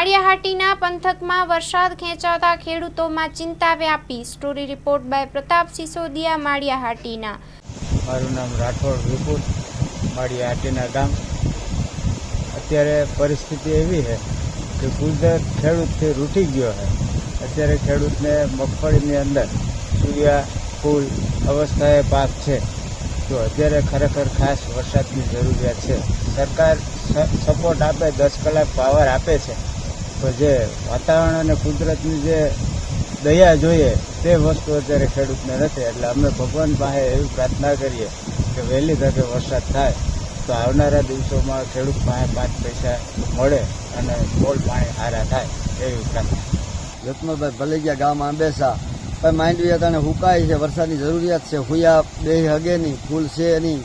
માળિયાહાટીના પંથકમાં વરસાદ ખેંચાતા ખેડૂતોમાં ચિંતા વ્યાપી. Story report by Pratap Sisodiya, Maliyahatina. મારું નામ રાઠોડ વિપુલ, માળિયાહાટીના ગામ. અત્યારે પરિસ્થિતિ એવી છે કે કુદરત ખેડૂતથી રૂટી ગયો છે. અત્યારે ખેડૂતને મગફળીની અંદર સૂર્યા, ફૂલ અવસ્થાએ પાક છે. તો અત્યારે ખરેખર ખાસ વરસાદની જરૂરિયાત છે. સરકાર સપોર્ટ આપે, દસ કલાક પાવર આપે છે. તો જે વાતાવરણ અને કુદરતની જે દયા જોઈએ તે વસ્તુ અત્યારે ખેડૂતને નથી. એટલે અમે ભગવાન પાસે એવી પ્રાર્થના કરીએ કે વહેલી તકે વરસાદ થાય તો આવનારા દિવસોમાં ખેડૂત પાસે પાંચ પૈસા મળે અને બોલ પાણી સારા થાય એવી પ્રાર્થના. રત્નભાઈ ભલે ગયા ગામ આંબેસા પણ માંડવી અટાણે હુકાય છે. વરસાદની જરૂરિયાત છે. હુયા બે હગે નહીં. ફૂલ છે નહીં.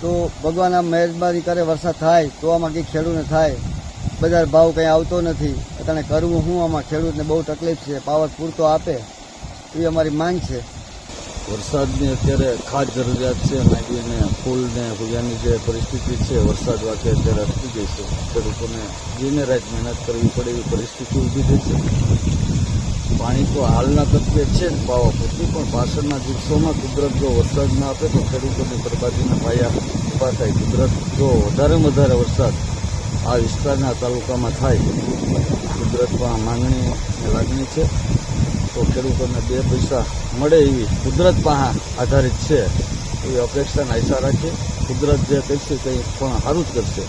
તો ભગવાન આમ મહેરબાની કરે વરસાદ થાય તો આમાં કંઈક ખેડૂને થાય. બજાર ભાવ કંઈ આવતો નથી. અટાણે કરવું શું આમાં ખેડૂતને બહુ તકલીફ છે, પાવર પૂરતો આપે, એ અમારી માંગ છે. વરસાદની અત્યારે ખાસ જરૂરિયાત છે માંડવી ફૂલને ફૂલ ભૂયાની જે પરિસ્થિતિ છે, વરસાદ વાકે અત્યારે અટકી ગઈ છે. ખેડૂતોને દિને રાત મહેનત કરવી પડે એવી પરિસ્થિતિ ઊભી થઈ છે. પાણી તો હાલના તત્વે છે જ પાવા પૂરતી, પણ પાછળના દિવસોમાં કુદરત જો વરસાદ ના આપે તો ખેડૂતોની બરબાદીના પાયા ઊભા થાય. કુદરત જો વધારે વધારે વરસાદ આ વિસ્તારના તાલુકામાં થાય. કુદરતમાં માંગણી લાગણી છે. તો ખેડૂતોને બે પૈસા મળે એવી કુદરત પાસે આધારિત છે. એવી અપેક્ષાને આશા રાખીએ કુદરત જે કરશે તે પણ સારું જ કરશે.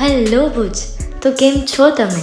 હેલો ભુજ. તો કેમ છો તમે?